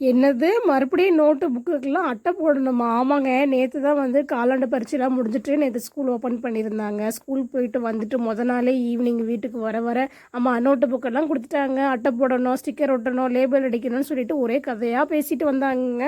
என்னது? மறுபடியும் நோட்டு புக்குக்கெல்லாம் அட்டை போடணுமா? ஆமாங்க. நேற்று தான் வந்து காலாண்டு பரீட்சைலாம் முடிஞ்சிட்டு நேற்று ஸ்கூல் ஓப்பன் பண்ணியிருந்தாங்க. ஸ்கூல் போயிட்டு வந்துட்டு முத நாளே ஈவினிங் வீட்டுக்கு வர வர ஆமாம் நோட்டு புக்கெல்லாம் கொடுத்துட்டாங்க. அட்டை போடணும் ஸ்டிக்கர் ஒட்டணும் லேபிள் அடிக்கணும்னு சொல்லிட்டு ஒரே கதையாக பேசிட்டு வந்தாங்க.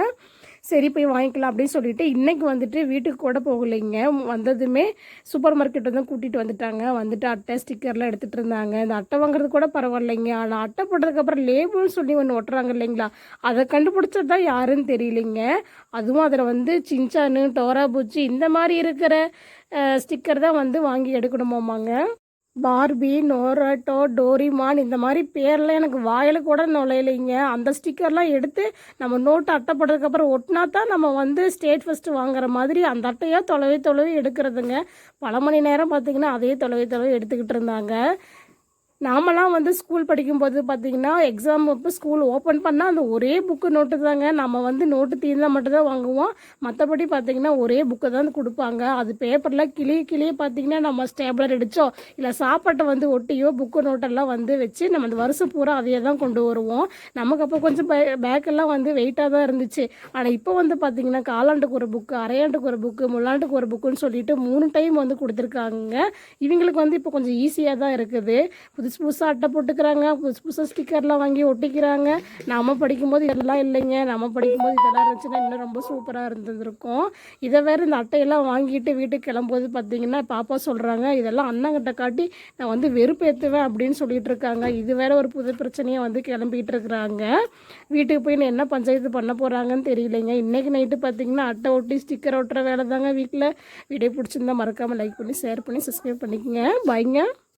சரி போய் வாங்கிக்கலாம் அப்படின்னு சொல்லிட்டு இன்றைக்கி வந்துட்டு வீட்டுக்கு கூட போகலைங்க. வந்ததுமே சூப்பர் மார்க்கெட் வந்து கூட்டிகிட்டு வந்துட்டாங்க. வந்துட்டு அட்டை ஸ்டிக்கர்லாம் எடுத்துகிட்டு இருந்தாங்க. இந்த அட்டை வாங்குறது கூட பரவாயில்லைங்க. ஆனால் அட்டை போட்டதுக்கப்புறம் லேபிள்னு சொல்லி ஒன்று ஒட்டுறாங்க இல்லைங்களா? அதை கண்டுபிடிச்சது தான் யாருன்னு தெரியலைங்க. அதுவும் அதில் வந்து சின்சானு டோரா பூச்சி இந்த மாதிரி இருக்கிற ஸ்டிக்கர் தான் வந்து வாங்கி எடுக்கணுமாமாங்க. பார்பி நோரட்டோ டோரிமான் இந்த மாதிரி பேர்லாம் எனக்கு வாயில் கூட நுழையலைங்க. அந்த ஸ்டிக்கர்லாம் எடுத்து நம்ம நோட்டு அட்டைப்படுறதுக்கப்புறம் ஒட்டினா தான் நம்ம வந்து ஸ்டேட் ஃபஸ்ட்டு வாங்குற மாதிரி அந்த அட்டையாக தொலைவி தொலைவி எடுக்கிறதுங்க. பல மணி நேரம் பார்த்திங்கன்னா அதே தொலைவி தொலைவி எடுத்துக்கிட்டு இருந்தாங்க. நாமெல்லாம் வந்து ஸ்கூல் படிக்கும்போது பார்த்தீங்கன்னா எக்ஸாம் அப்போ ஸ்கூல் ஓப்பன் பண்ணால் அந்த ஒரே புக்கு நோட்டு தாங்க. நம்ம வந்து நோட்டு தீர்ந்தால் மட்டும்தான் வாங்குவோம். மற்றபடி பார்த்தீங்கன்னா ஒரே புக்கு தான் கொடுப்பாங்க. அது பேப்பரில் கிளி கிளியே பார்த்தீங்கன்னா நம்ம ஸ்டேப்லர் அடித்தோ இல்லை சாப்பாட்டை வந்து ஒட்டியோ புக்கு நோட்டெல்லாம் வந்து வச்சு நம்ம அந்த வருஷம் பூரா அதையே தான் கொண்டு வருவோம். நமக்கு அப்போ கொஞ்சம் பே பேக்கெல்லாம் வந்து வெயிட்டாக தான் இருந்துச்சு. ஆனால் இப்போ வந்து பார்த்தீங்கன்னா காலாண்டுக்கு ஒரு புக்கு அரையாண்டுக்கு ஒரு புக்கு முள்ளாண்டுக்கு ஒரு புக்குன்னு சொல்லிட்டு மூணு டைம் வந்து கொடுத்துருக்காங்க இவங்களுக்கு வந்து இப்போ கொஞ்சம் ஈஸியாக தான் இருக்குது. புதுசு புதுசாக அட்டை போட்டுக்கிறாங்க. புதுசு புதுசாக ஸ்டிக்கர்லாம் வாங்கி ஒட்டிக்கிறாங்க. நம்ம படிக்கும்போது இதெல்லாம் இல்லைங்க. நம்ம படிக்கும்போது இதெல்லாம் இருந்துச்சுன்னா இன்னும் ரொம்ப சூப்பராக இருந்திருக்கும். இதை வேறு இந்த அட்டையெல்லாம் வாங்கிட்டு வீட்டுக்கு கிளம்போது பார்த்தீங்கன்னா பாப்பா சொல்கிறாங்க இதெல்லாம் அண்ணங்கிட்ட காட்டி நான் வந்து வெறுப்பேற்றுவேன் அப்படின்னு சொல்லிட்டு இருக்காங்க. இது வேற ஒரு புது பிரச்சனையை வந்து கிளம்பிட்டு இருக்கிறாங்க. வீட்டுக்கு போய் நான் என்ன பஞ்சாயத்து பண்ண போகிறாங்கன்னு தெரியலைங்க. இன்றைக்கி நைட்டு பார்த்தீங்கன்னா அட்டை ஒட்டி ஸ்டிக்கர் ஒட்டுற வேலை தாங்க வீட்டில் வீடியோ பிடிச்சிருந்தா மறக்காமல் லைக் பண்ணி ஷேர் பண்ணி சப்ஸ்கிரைப் பண்ணிக்கோங்க. பாய்ங்க